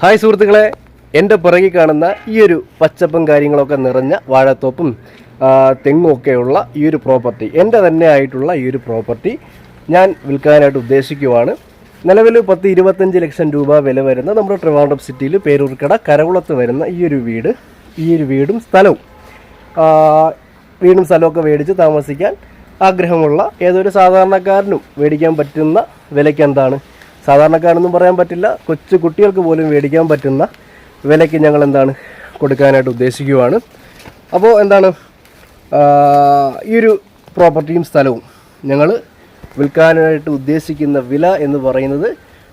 Hi സുഹൃത്തുക്കളെ എന്റെ പിറകിൽ കാണുന്ന ഈ ഒരു പച്ചപ്പും കാര്യങ്ങളൊക്കെ നിറഞ്ഞ വാഴത്തോപ്പും ആ, തെങ്ങും ഒക്കെയുള്ള ഈ ഒരു പ്രോപ്പർട്ടി എന്റെ തന്നെ ആയിട്ടുള്ള ഈ ഒരു പ്രോപ്പർട്ടി ഞാൻ വിൽക്കാനായിട്ട് ഉദ്ദേശിക്കുവാണ്. നിലവിൽ പത്ത് ഇരുപത്തഞ്ച് ലക്ഷം രൂപ വില വരുന്ന നമ്മുടെ ട്രിവാൻഡ്രം സിറ്റിയിൽ പേരൂർക്കട കരകുളത്ത് വരുന്ന ഈ ഒരു വീട് ഈ ഒരു വീടും സ്ഥലവും. വീടും സ്ഥലമൊക്കെ മേടിച്ച് താമസിക്കാൻ ആഗ്രഹമുള്ള ഏതൊരു സാധാരണക്കാരനും മേടിക്കാൻ പറ്റുന്ന വിലയ്ക്ക് എന്താണ്? സാധാരണക്കാരനൊന്നും പറയാൻ പറ്റില്ല. കൊച്ചു കുട്ടികൾക്ക് പോലും മേടിക്കാൻ പറ്റുന്ന വിലയ്ക്ക് ഞങ്ങൾ എന്താണ് കൊടുക്കാനായിട്ട് ഉദ്ദേശിക്കുവാണ്. അപ്പോൾ എന്താണ് ഈ ഒരു പ്രോപ്പർട്ടിയും സ്ഥലവും ഞങ്ങൾ വിൽക്കാനായിട്ട് ഉദ്ദേശിക്കുന്ന വില എന്ന് പറയുന്നത്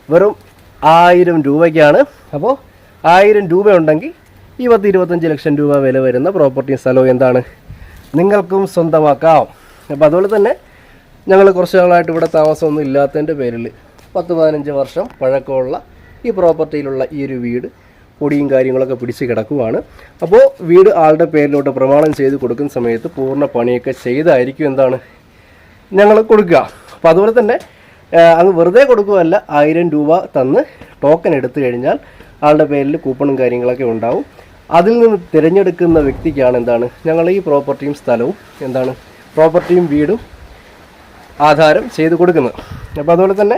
വെറും ആയിരം രൂപയ്ക്കാണ്. അപ്പോൾ ആയിരം രൂപ ഉണ്ടെങ്കിൽ ഈ പത്ത് ഇരുപത്തഞ്ച് ലക്ഷം രൂപ വില വരുന്ന പ്രോപ്പർട്ടിയും സ്ഥലവും എന്താണ്? നിങ്ങൾക്കും സ്വന്തമാക്കാം. അപ്പോൾ അതുപോലെ തന്നെ ഞങ്ങൾ കുറച്ച് നാളായിട്ട് ഇവിടെ താമസമൊന്നും ഇല്ലാത്തതിന്റെ പേരിൽ പത്ത് പതിനഞ്ച് വർഷം പഴക്കമുള്ള ഈ പ്രോപ്പർട്ടിയിലുള്ള ഈ ഒരു വീട് പൊടിയും കാര്യങ്ങളൊക്കെ പിടിച്ച് കിടക്കുവാണ്. അപ്പോൾ വീട് ആളുടെ പേരിലോട്ട് പ്രമാണം ചെയ്ത് കൊടുക്കുന്ന സമയത്ത് പൂർണ പണിയൊക്കെ ചെയ്തായിരിക്കും എന്താണ്? ഞങ്ങൾ കൊടുക്കുക. അപ്പോൾ അതുപോലെ തന്നെ അങ്ങ് വെറുതെ കൊടുക്കുകയല്ല ആയിരം രൂപ തന്ന് ടോക്കൺ എടുത്തു കഴിഞ്ഞാൽ ആളുടെ പേരിൽ കൂപ്പണും കാര്യങ്ങളൊക്കെ ഉണ്ടാവും. അതിൽ നിന്ന് തിരഞ്ഞെടുക്കുന്ന വ്യക്തിക്കാണ് എന്താണ്? ഞങ്ങൾ ഈ പ്രോപ്പർട്ടിയും സ്ഥലവും എന്താണ്? പ്രോപ്പർട്ടിയും വീടും ആധാരം ചെയ്ത് കൊടുക്കുന്നത്. അപ്പോൾ അതുപോലെ തന്നെ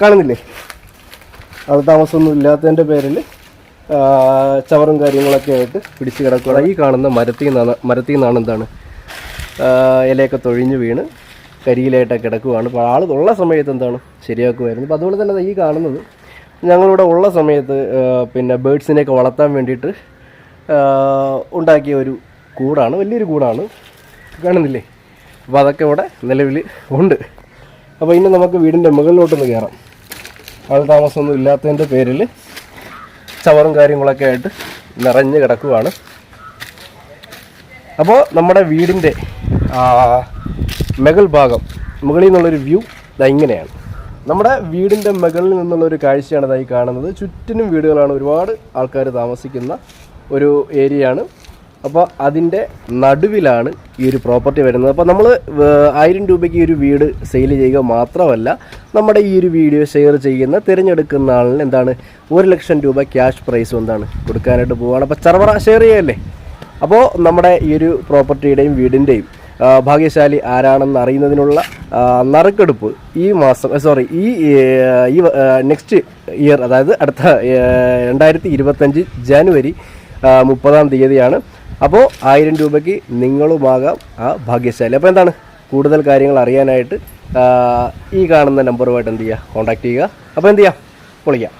കാണുന്നില്ലേ? അത് താമസമൊന്നും ഇല്ലാത്തതിന്റെ പേരിൽ ചവറും കാര്യങ്ങളൊക്കെ ആയിട്ട് പിടിച്ച് കിടക്കുക ഈ കാണുന്ന മരത്തിൽ നിന്നാണ് മരത്തിൽ നിന്നാണ് എന്താണ്? ഇലയൊക്കെ തൊഴിഞ്ഞ് വീണ് കരിയിലായിട്ടൊക്കെ കിടക്കുവാണ്. അപ്പോൾ ആൾ ഉള്ള സമയത്ത് എന്താണ് ശരിയാക്കുമായിരുന്നു. അപ്പോൾ അതുപോലെ തന്നെ ഈ കാണുന്നത് ഞങ്ങളിവിടെ ഉള്ള സമയത്ത് പിന്നെ ബേഡ്സിനെയൊക്കെ വളർത്താൻ വേണ്ടിയിട്ട് ഉണ്ടാക്കിയ ഒരു കൂടാണ് വലിയൊരു കൂടാണ്. കാണുന്നില്ലേ? അപ്പോൾ അതൊക്കെ ഇവിടെ നിലവിൽ ഉണ്ട്. അപ്പോൾ ഇനി നമുക്ക് വീടിന്റെ മുകളിലോട്ടൊന്ന് കയറാം ആൾ താമസമൊന്നും ഇല്ലാത്തതിന്റെ പേരിൽ ചവറും കാര്യങ്ങളൊക്കെ ആയിട്ട് നിറഞ്ഞ് കിടക്കുവാണ്. അപ്പോൾ നമ്മുടെ വീടിന്റെ മകൾ ഭാഗം മുകളിൽ നിന്നുള്ളൊരു വ്യൂ ഇങ്ങനെയാണ്. നമ്മുടെ വീടിന്റെ മുകളിൽ നിന്നുള്ളൊരു കാഴ്ചയാണ് ഇതായി കാണുന്നത്. ചുറ്റിനും വീടുകളാണ്. ഒരുപാട് ആൾക്കാർ താമസിക്കുന്ന ഒരു ഏരിയയാണ്. അപ്പോൾ അതിന്റെ നടുവിലാണ് ഈ ഒരു പ്രോപ്പർട്ടി വരുന്നത്. അപ്പോൾ നമ്മൾ ആയിരം രൂപയ്ക്ക് ഈ ഒരു വീട് സെയിൽ ചെയ്യുക മാത്രമല്ല നമ്മുടെ ഈ ഒരു വീഡിയോ ഷെയർ ചെയ്യുന്ന തിരഞ്ഞെടുക്കുന്ന ആളിന് എന്താണ് ഒരു ലക്ഷം രൂപ ക്യാഷ് പ്രൈസും എന്താണ് കൊടുക്കാനായിട്ട് പോവുകയാണ് അപ്പോൾ ചർവറ ഷെയർ ചെയ്യല്ലേ? അപ്പോൾ നമ്മുടെ ഈ ഒരു പ്രോപ്പർട്ടിയുടെയും വീടിന്റെയും ഭാഗ്യശാലി ആരാണെന്ന് അറിയുന്നതിനുള്ള നറുക്കെടുപ്പ് ഈ മാസം സോറി ഈ ഈ നെക്സ്റ്റ് ഇയർ അതായത് അടുത്ത രണ്ടായിരത്തി ഇരുപത്തഞ്ച് ജനുവരി മുപ്പതാം തീയതിയാണ്. അപ്പോൾ ആയിരം രൂപയ്ക്ക് നിങ്ങളുമാകാം ആ ഭാഗ്യശാലി. അപ്പോൾ എന്താണ്? കൂടുതൽ കാര്യങ്ങൾ അറിയാനായിട്ട് ഈ കാണുന്ന നമ്പറുമായിട്ട് എന്ത് ചെയ്യുക കോൺടാക്ട് ചെയ്യുക. അപ്പോൾ എന്ത് ചെയ്യാം? പൊളിക്കാം.